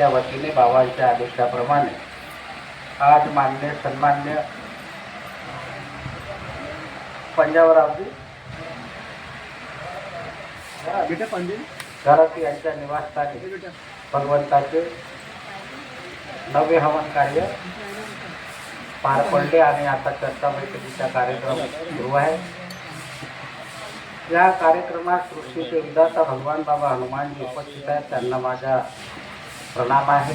त्या वतीने बाबांच्या आदेशाप्रमाणे आज मान्य सन्मान्य पंजाबरावजी बेटा घरात यांच्या निवासस्थानी भगवंताचे नवे हवन कार्य पार पडले आणि आता चर्चा बैठकीचा कार्यक्रम सुरू आहे. या कार्यक्रमात सृष्टीचे विधाता भगवान बाबा हनुमानजी उपस्थित आहेत. त्यांना माझ्या प्रणाम आहे.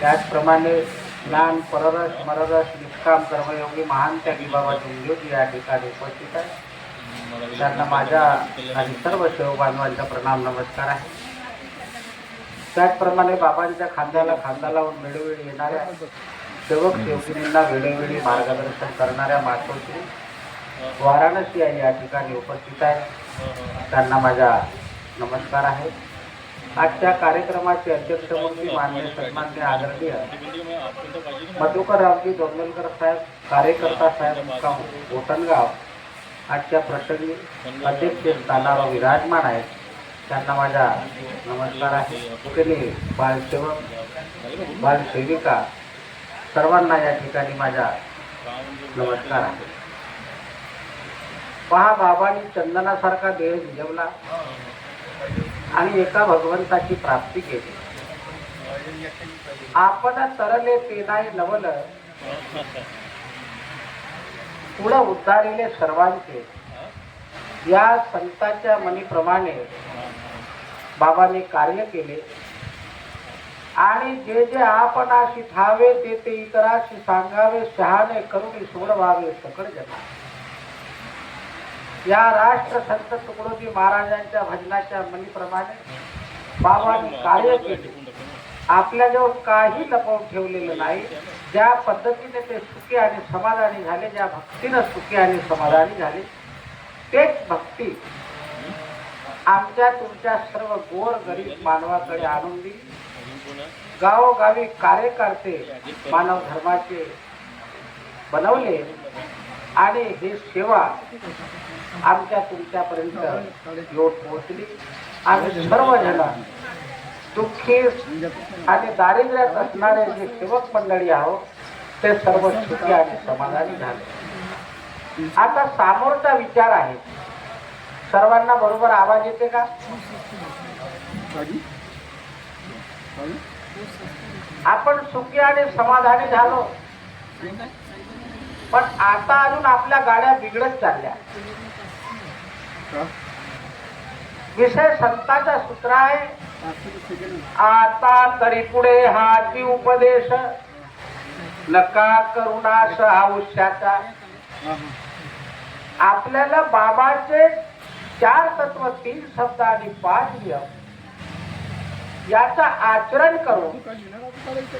त्याचप्रमाणे ज्ञान पररस मररस निष्काम कर्मयोगी महान त्यागी बाबा डोंगरेजी या ठिकाणी उपस्थित आहे. त्यांना माझ्या आणि सर्व शिवबांधवांचा प्रणाम नमस्कार आहे. त्याचप्रमाणे बाबांच्या खांद्याला खांदा लावून वेळोवेळी येणाऱ्या सेवक सेवकिनींना वेळोवेळी मार्गदर्शन करणाऱ्या मातोश्री वाराणसी या या ठिकाणी उपस्थित आहेत. त्यांना माझा नमस्कार आहे. आजच्या कार्यक्रमाचे अध्यक्षमूर्ती मान्य सन्मान्य आदरणीय मधुकर रावजी दोंडलकर साहेब कार्यकर्ता साहेब मुक्काम आजच्या प्रसंगी अध्यक्ष स्थानावर विराजमान आहेत. त्यांना माझा नमस्कार आहे. केले बालसेवक बालसेविका सर्वांना या ठिकाणी माझा नमस्कार आहे. पहा बाबांनी चंदनासारखा देह भिजवला. आणि एका भगवंताची प्राप्ती केली. आपण तरले ते नाही नवल. पुढं उद्धारिले सर्वांचे या संतांच्या मनीप्रमाणे बाबाने कार्य केले. आणि जे जे आपणाशी ठावे ते ते इतराशी सांगावे शहाणे करून सोडवावे सकळ जगा या राष्ट्र संत तुकडोजी महाराजांच्या भजनाच्या मनीप्रमाणे बाबांनी कार्य केले. आपल्याजवळ काही लपवून ठेवलेलं नाही. ज्या पद्धतीने ते सुखी आणि समाधानी झाले ज्या भक्तीनं सुखी आणि समाधानी झाले तेच भक्ती आमच्या तुमच्या सर्व गोर गरीब मानवाकडे आणून दिली. गावोगावी कार्यकर्ते मानव धर्माचे बनवले. आणि ही सेवा आमच्या तुमच्यापर्यंत येऊन पोहोचली. आम्ही सर्वजण दुःखी आणि दारिद्र्यात असणारे जे सेवक मंडळी आहोत ते सर्व सुखी आणि समाधानी झाले. आता सामोरचा विचार आहे. सर्वांना बरोबर आवाज येते का? आपण सुखी आणि समाधानी झालो. पण आता अजून आपल्या गाड्या बिघडत चालल्या. विषय संतांचा सूत्र आहे. आता तरी पुढे हाती उपदेश. नका करुणास आयुष्याचा आपल्याला बाबाचे चार तत्व तीन शब्द आणि पाच नियम याचा आचरण करून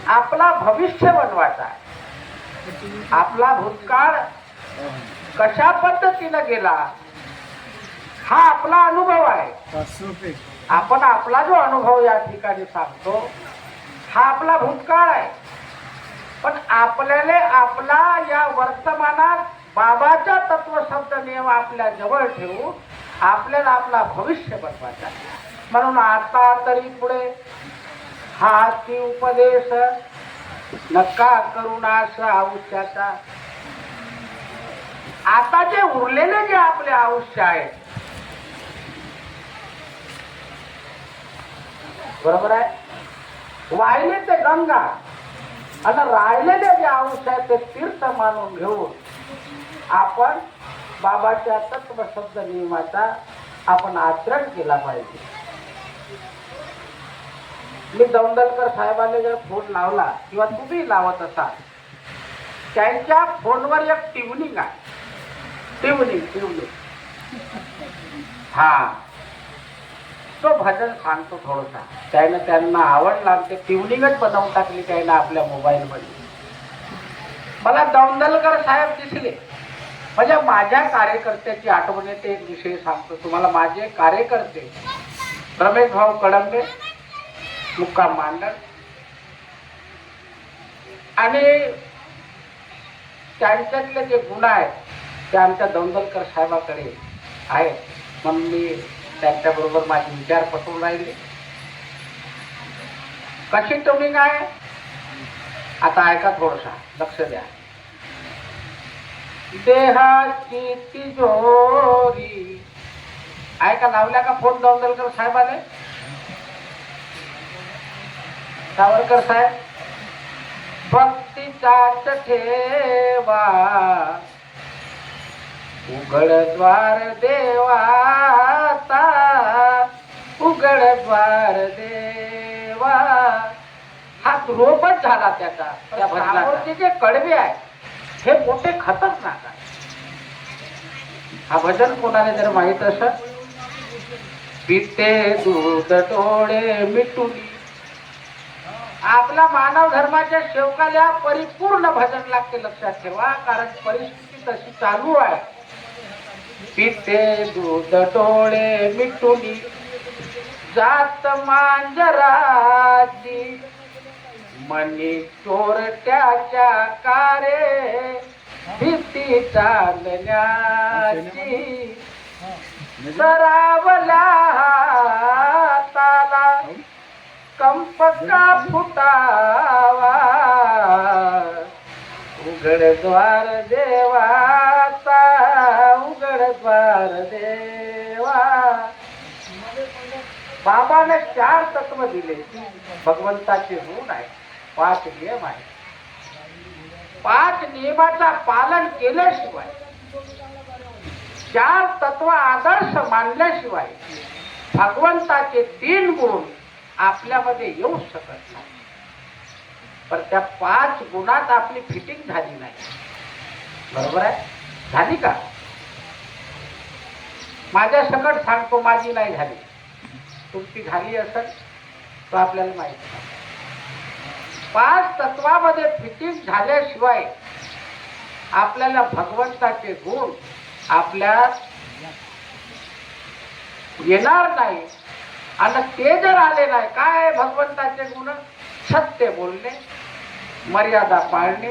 आपला भविष्य बनवायचा आहे. आपला भूतकाळ कशा पद्धतीनं गेला हा आपला अनुभव आहे. आपण आपला जो अनुभव या ठिकाणी सांगतो हा आपला भूतकाळ आहे. पण आपल्याला आपला या वर्तमानात बाबाच्या तत्वशब्द नियम आपल्या जवळ ठेवून आपल्याला आपला भविष्य बनवायचा म्हणून आता तरी पुढे हाती उपदेश नका करुणास आयुष्याचा आता. जे उरलेले जे आपले आयुष्य आहे बरोबर आहे? वाहिले ते गंगा. आता राहिलेले जे आयुष्य आहे ते तीर्थ मानून घेऊन आपण बाबाच्या तत्व शब्द नियमाचा आपण आचरण केला पाहिजे. मी दौंडलकर साहेबांनी जर फोन लावला किंवा तुम्ही लावत असाल त्यांच्या फोनवर एक ट्युनिंग आहे. ट्युनिंग ट्युनिंग हा. तो भजन सांगतो थोडसा. त्यानं त्यांना आवडला लागते. ते ट्युनिंगच बनवून टाकली त्यानं आपल्या मोबाईलमध्ये. मला दौंडलकर साहेब दिसले. म्हणजे माझ्या कार्यकर्त्याची आठवण येते एक विषय सांगतो तुम्हाला. माझे कार्यकर्ते रमेश भाऊ कडंबे मुक्काम मांडर आणि त्यांच्यातले जे गुण आहेत ते आमच्या दौंदलकर साहेबाकडे आहेत. म्हणून मी त्यांच्याबरोबर माझे विचार पटवून राहिले. कशी तुम्ही काय? आता ऐका थोडसा. लक्ष द्या. देहाची तिजोरी. ऐका लावल्या का फोन दौंदलकर साहेबाने सावरकर साहेब भक्तीचाच ठेवा. उघड द्वार देवाता उघड द्वार देवा. हा रोपच झाला त्याचा त्या भजनाचे जे कडवे आहे हे मोठे खतरनाक आहे हा भजन कोणाला जर माहीत असत पिते दूध डोळे मिटून आपला मानव धर्माच्या सेवकाला परिपूर्ण भजन लागते लक्षात ठेवा कारण परिस्थिती तशी चालू आहे. पिते दूध डोळे मिटून जात मांजराची. मनी चोरट्याच्या कारे भीती चालण्याची. सरावल्या का फुटावा? उघड द्वार देवाचा उघड द्वार देवा. बाबाने चार तत्व दिले. भगवंताचे गुण आहे पाच नियम आहे. पाच नियमाचा पालन केल्याशिवाय चार तत्व आदर्श मानल्याशिवाय भगवंताचे तीन गुण आपल्यामध्ये येऊ शकत नाही. पण त्या पाच गुणात आपली फिटिंग झाली नाही. बरोबर आहे? झाली का? माझ्या सकट सांगतो माझी नाही झाली. तुमची झाली असेल तो आपल्याला माहिती नाही. पाच तत्वामध्ये फिटिंग झाल्याशिवाय आपल्याला भगवंताचे गुण आपल्या येणार नाही. आणि ते जर आले नाही काय भगवंताचे गुण? सत्य बोलणे मर्यादा पाळणे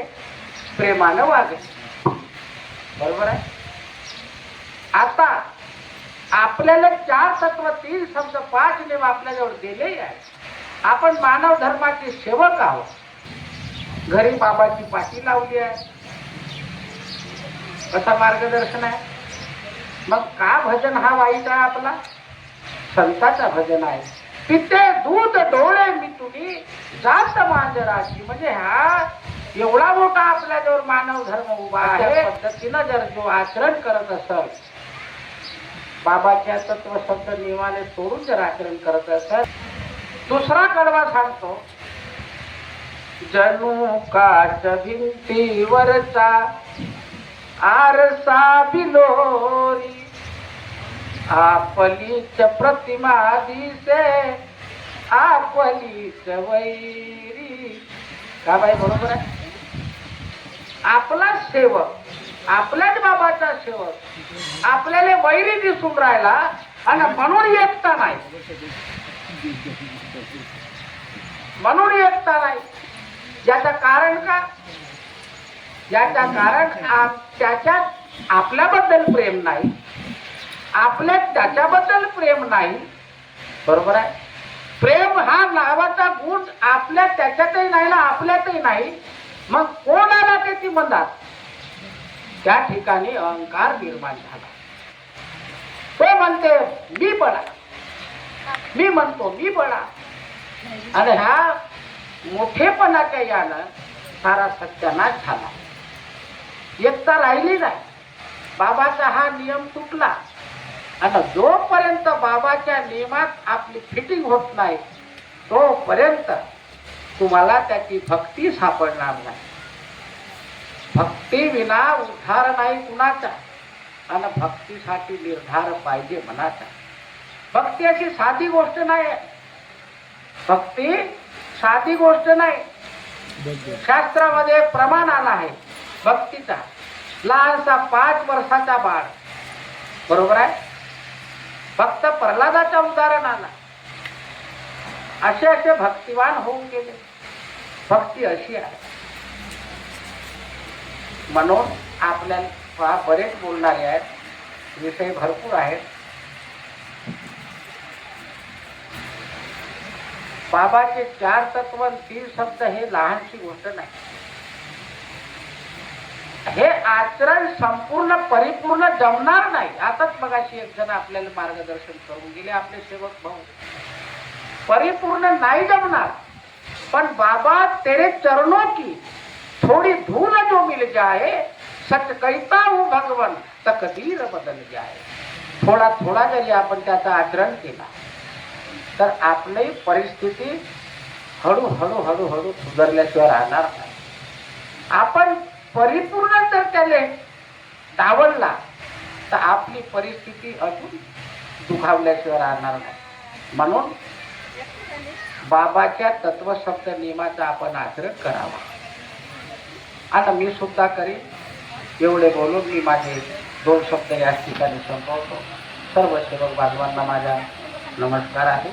प्रेमानं वागणे. बरोबर आहे? आता आपल्याला चार तत्व तीन शब्द पाच नियम आपल्याजवळ दिले आहे आपण मानव धर्माचे सेवक आहोत. घरी बाबाची पाठी लावली आहे. कसा मार्गदर्शन आहे? मग का भजन हा वाईट आहे आपला? संताचा भजन आहे. पिते दूध डोळे मी तुम्ही जात मांजराची म्हणजे हा एवढा मोठा आपल्याजवळ मानव धर्म उभा आहे. पद्धतीनं जर जो आचरण करत असेल बाबाच्या तत्व शब्द नियमाने सोडून जर आचरण करत असेल दुसरा कडवा सांगतो जणू काच भिंतीवरचा आरसा बिलोरी आपलीच प्रतिमा दिसे आपलीच वैरी. का बाई बरोबर आहे? आपला सेवक आपल्याच बाबाचा सेवक आपल्याला वैरी दिसून राहिला आणि म्हणून एकता नाही. म्हणून एकता नाही. याचं कारण का? याचं कारण आप- त्याच्यात आपल्याबद्दल प्रेम नाही. आपल्यात त्याच्याबद्दल प्रेम नाही. बरोबर आहे? प्रेम हा नावाचा गुण आपल्या त्याच्यातही नाही ना आपल्यातही नाही. मग कोण आला ते ती म्हणतात? त्या ठिकाणी अहंकार निर्माण झाला. तो म्हणते मी बळा मी म्हणतो मी बळा आणि ह्या मोठेपणाच्या यानं सारा सत्यानाश झाला. एकता राहिली नाही. बाबाचा हा नियम तुटला. आणि जोपर्यंत बाबाच्या नियमात आपली फिटिंग होत नाही तोपर्यंत तुम्हाला त्याची भक्ती सापडणार नाही. भक्ती विना उद्धार नाही कुणाचा आणि भक्तीसाठी निर्धार पाहिजे मनाचा. भक्ती अशी साधी गोष्ट नाही. आहे भक्ती साधी गोष्ट नाही. शास्त्रामध्ये प्रमाण आला आहे भक्तीचा. लहानसा पाच वर्षाचा बाळ. बरोबर आहे? फक्त प्रल्हादाच्या उदाहरणाला. असे असे भक्तिवान होऊन गेले. भक्ती अशी आहे. म्हणून आपल्याला बरेच बोलणारे आहेत. विषय भरपूर आहेत. बाबाचे चार तत्व तीन शब्द हे लहानशी गोष्ट नाही. हे आचरण संपूर्ण परिपूर्ण जमणार नाही. आताच मगाशी एक जण आपल्याला मार्गदर्शन करून गेले आपले सेवक भाऊ. परिपूर्ण नाही जमणार. पण बाबा तेरे चरणों की थोड़ी धूल जो मिल जाए सच कहता हूं भगवन तकदीर बदल जाए। थोडा थोडा जरी आपण त्याचं आचरण केला तर आपली परिस्थिती हळूहळू हळूहळू सुधारल्याशिवाय राहणार नाही. आपण परिपूर्ण जर त्याने डावलला तर आपली परिस्थिती अजून दुखावल्याशिवाय राहणार नाही. म्हणून बाबाच्या तत्वशब्द नियमाचा आपण आचरण करावा. आता मी सुद्धा करीन. एवढे बोलून मी माझे दोन शब्द याच ठिकाणी संपवतो. सर्व सेवक बांधवांना माझा नमस्कार आहे.